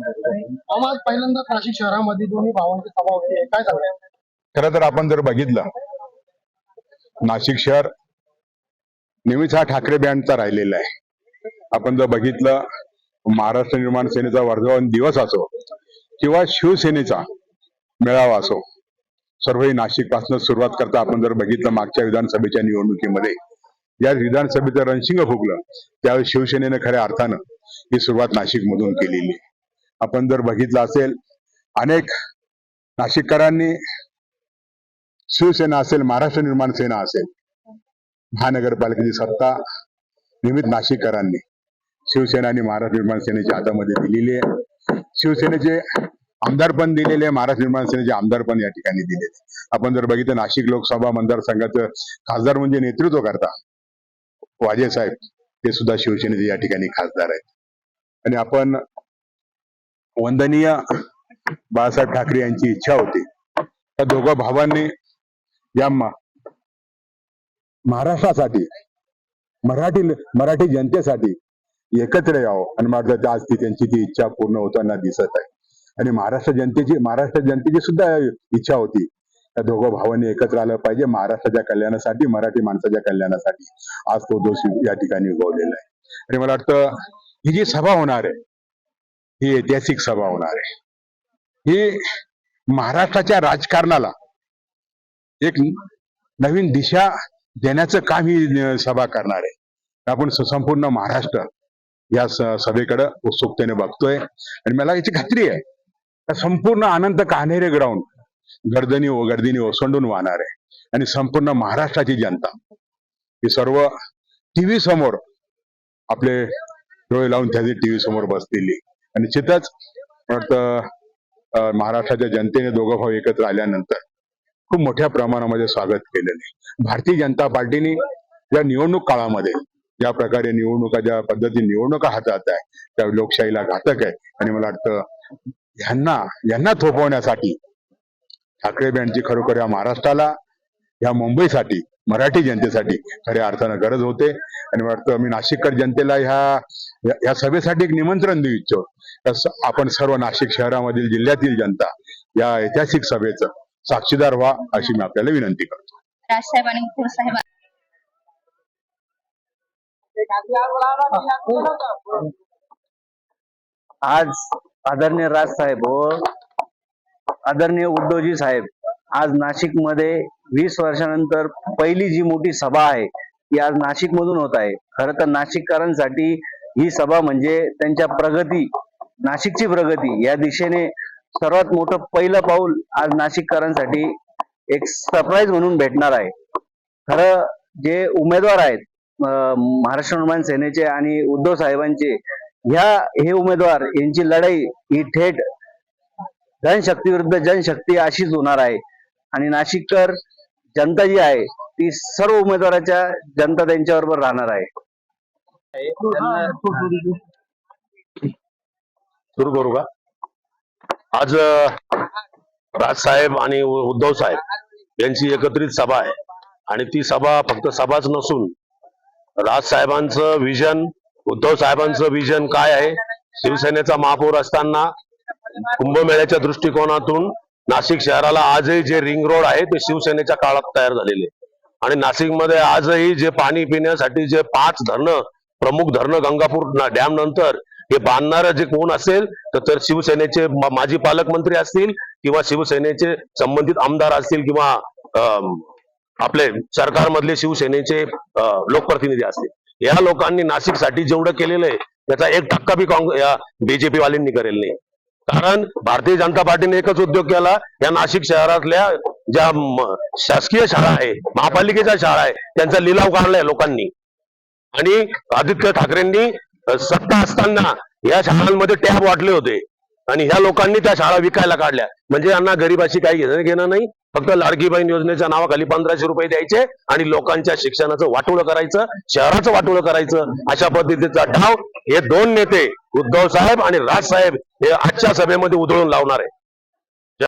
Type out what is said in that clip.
आम्हाला पहिल्यांदा नाशिक शहरामध्ये दोन्ही भावांची सभा होती. काय सांगणार खरं तर आपण जर बघितलं नाशिक शहर नेहमीच हा ठाकरे बँडचा राहिलेला आहे. आपण जर बघितलं महाराष्ट्र निर्माण सेनेचा वर्धावन दिवस असो किंवा शिवसेनेचा मेळावा असो सर्वही नाशिकपासून सुरुवात करता आपण जर बघितलं मागच्या विधानसभेच्या निवडणुकीमध्ये या विधानसभेचं रणशिंग फुगलं त्यावेळी शिवसेनेनं खऱ्या अर्थानं ही सुरुवात नाशिक मधून केलेली आपण जर बघितलं असेल अनेक नाशिककरांनी शिवसेना असेल महाराष्ट्र निर्माण सेना असेल महानगरपालिकेची सत्ता निमित्त नाशिककरांनी शिवसेना आणि महाराष्ट्र निर्माण सेनेच्या हातामध्ये दिलेली आहे. शिवसेनेचे आमदार पण दिलेले आहे, महाराष्ट्र निर्माण सेनेचे आमदार पण या ठिकाणी दिलेले आपण जर बघितलं नाशिक लोकसभा मतदारसंघाचं खासदार म्हणजे नेतृत्व करता वाजे साहेब ते सुद्धा शिवसेनेचे या ठिकाणी खासदार आहेत. आणि आपण वंदनीय बाळासाहेब ठाकरे यांची इच्छा होती. त्या दोघं भावांनी या महाराष्ट्रासाठी मराठी मराठी जनतेसाठी एकत्र यावं. आणि मला आज ती त्यांची ती इच्छा पूर्ण होताना दिसत आहे. आणि महाराष्ट्र जनतेची महाराष्ट्र जनतेची सुद्धा इच्छा होती. त्या दोघं भावांनी एकत्र आलं पाहिजे. महाराष्ट्राच्या कल्याणासाठी मराठी माणसाच्या कल्याणासाठी आज तो दोष या ठिकाणी उगवलेला आहे. आणि मला वाटतं ही जी सभा होणार आहे ही ऐतिहासिक सभा होणार आहे. ही महाराष्ट्राच्या राजकारणाला एक नवीन दिशा देण्याचं काम ही सभा करणार आहे. आपण संपूर्ण महाराष्ट्र या स- सभेकडे उत्सुकतेने बघतोय. आणि मला याची खात्री आहे संपूर्ण अनंत कान्हेरे ग्राउंड गर्दनी गर्दीने ओसंडून वाहणार आहे. आणि संपूर्ण महाराष्ट्राची जनता ही सर्व टीव्ही समोर आपले डोळे लावून त्याची टीव्ही समोर बसलेली आणि निश्चितच वाटतं महाराष्ट्राच्या जनतेने दोघं भाऊ एकत्र आल्यानंतर खूप मोठ्या प्रमाणामध्ये स्वागत केलेलं आहे. भारतीय जनता पार्टीने या निवडणूक काळामध्ये ज्या प्रकारे निवडणुका ज्या पद्धतीने निवडणुका हातात आहे त्या लोकशाहीला घातक आहे. आणि मला वाटतं यांना यांना थोपवण्यासाठी ठाकरे बँडची खरोखर या महाराष्ट्राला या मुंबईसाठी मराठी जनतेसाठी खऱ्या अर्थानं गरज होते. आणि मला वाटतं मी नाशिककर जनतेला ह्या या- या सभेसाठी एक निमंत्रण देऊ इच्छितो. आपण सर्व नाशिक शहरामधील जिल्ह्यातील जनता या ऐतिहासिक सभेचं साक्षीदार व्हा अशी मी आपल्याला विनंती करतो. आज आदरणीय राज साहेब व आदरणीय उद्धवजी साहेब. आज नाशिकमध्ये वीस वर्षानंतर पहिली जी मोठी सभा आहे ती आज नाशिक मधून होत आहे. खरं तर नाशिककरांसाठी ही सभा म्हणजे त्यांच्या प्रगती नाशिकची प्रगती या दिशेने सर्वात मोठं पहिलं पाऊल आज नाशिककरांसाठी एक सरप्राईज म्हणून भेटणार आहे. खरं जे उमेदवार आहेत महाराष्ट्र निर्माण सेनेचे आणि उद्धव साहेबांचे ह्या हे उमेदवार यांची लढाई ही थेट जनशक्ती विरुद्ध जनशक्ती अशीच होणार आहे. आणि नाशिककर जनता जी आहे ती सर्व उमेदवाराच्या जनता त्यांच्याबरोबर राहणार आहे. सुरू करू का? आज राज राजसाहेब आणि उद्धव साहेब यांची एकत्रित सभा आहे. आणि ती सभा फक्त सभाच नसून राज साहेबांचं विजन उद्धव साहेबांचं विजन काय आहे? शिवसेनेचा महापौर असताना कुंभमेळ्याच्या दृष्टिकोनातून नाशिक शहराला आजही जे रिंग रोड आहे ते शिवसेनेच्या काळात तयार झालेले आणि नाशिकमध्ये आजही जे पाणी पिण्यासाठी जे पाच धरणं प्रमुख धरणं गंगापूर डॅम नंतर हे बांधणारं जे कोण असेल तर शिवसेनेचे माजी पालकमंत्री असतील किंवा शिवसेनेचे संबंधित आमदार असतील किंवा अं, आपले सरकारमधले शिवसेनेचे लोकप्रतिनिधी असतील. या लोकांनी नाशिकसाठी जेवढं केलेलं आहे त्याचा एक टक्का बी काँग्रेस या बीजेपी वाल्यांनी करेल नाही. कारण भारतीय जनता पार्टीने एकच उद्योग केला. या नाशिक शहरातल्या ज्या शासकीय शाळा आहे महापालिकेच्या शाळा आहे त्यांचा लिलाव काढलाय लोकांनी. आणि आदित्य ठाकरेंनी सत्ता असताना या शाळांमध्ये टॅब वाटले होते. आणि ह्या लोकांनी त्या शाळा विकायला काढल्या. म्हणजे यांना गरीबाशी काही घेणं घेणं नाही. फक्त लाडकी बहीण योजनेच्या नावाखाली पंधराशे रुपये द्यायचे आणि लोकांच्या शिक्षणाचं वाटोळं करायचं शहराचं वाटोळं करायचं अशा पद्धतीचा डाव हे दोन नेते उद्धव साहेब आणि राज साहेब हे आजच्या सभेमध्ये उधळून लावणार आहे